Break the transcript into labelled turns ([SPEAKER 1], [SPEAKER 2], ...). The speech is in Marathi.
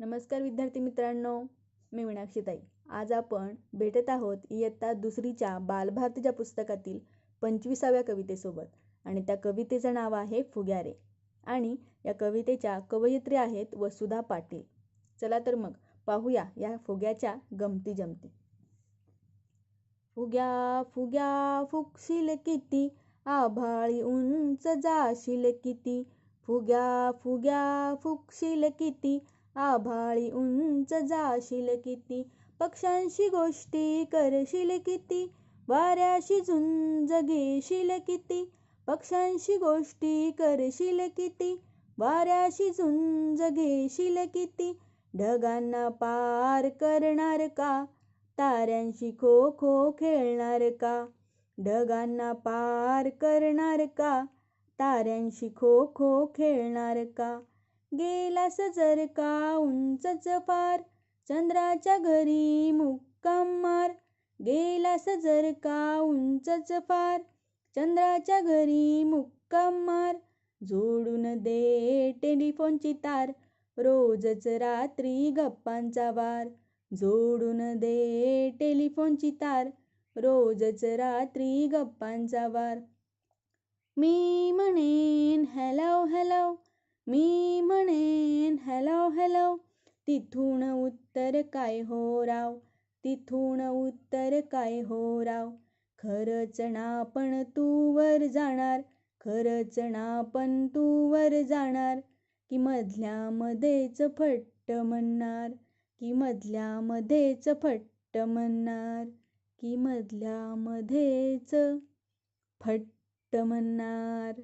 [SPEAKER 1] नमस्कार विद्यार्थी मित्रांनो मी मीनाक्षीताई आज आपण भेटत आहोत इयत्ता दुसरीच्या बालभारतीच्या पुस्तकातील पंचवीसाव्या कवितेसोबत आणि त्या कवितेचं नाव आहे फुग्यारे आणि या कवितेच्या कवयित्री आहेत वसुधा पाटील. चला तर मग पाहूया या फुग्याच्या गमती जमती. फुग्या फुग्या फुकशील किती? आभाळी उंच जाशील किती? फुग्या फुग्या फुकशील किती? आभाळी उंच जाशील किती? पक्ष्यांशी गोष्टी करशील किती? वाऱ्याशी झुंज घेशील किती? पक्ष्यांशी गोष्टी करशील किती? वाऱ्याशी झुंज घेशील किती? ढगांना पार करणार का? ताऱ्यांशी खो खो खेळणार का? ढगांना पार करणार का? ताऱ्यांशी खो खो खेळणार का? गेलास जर का उंचच फार चंद्राच्या घरी मुक्काम मार. गेलास जर का उंचच फार चंद्राच्या घरी मुक्काम मार. जोडून दे टेलिफोनची तार रोजच रात्री गप्पांचा वार. जोडून दे टेलिफोनची तार रोजच रात्री गप्पांचा वार. मी म्हणेन हॅलो हॅलो मी म्हणेन हॅलो हॅलो तिथून उत्तर काय हो राव? तिथून उत्तर काय हो राव? खरंच ना पण तू वर जाणार खरंच ना पण तू वर जाणार की मधल्या मध्येच फट्ट म्हणणार की मधल्या मध्येच फट्ट म्हणणार की मधल्या मध्येच फट्ट म्हणणार.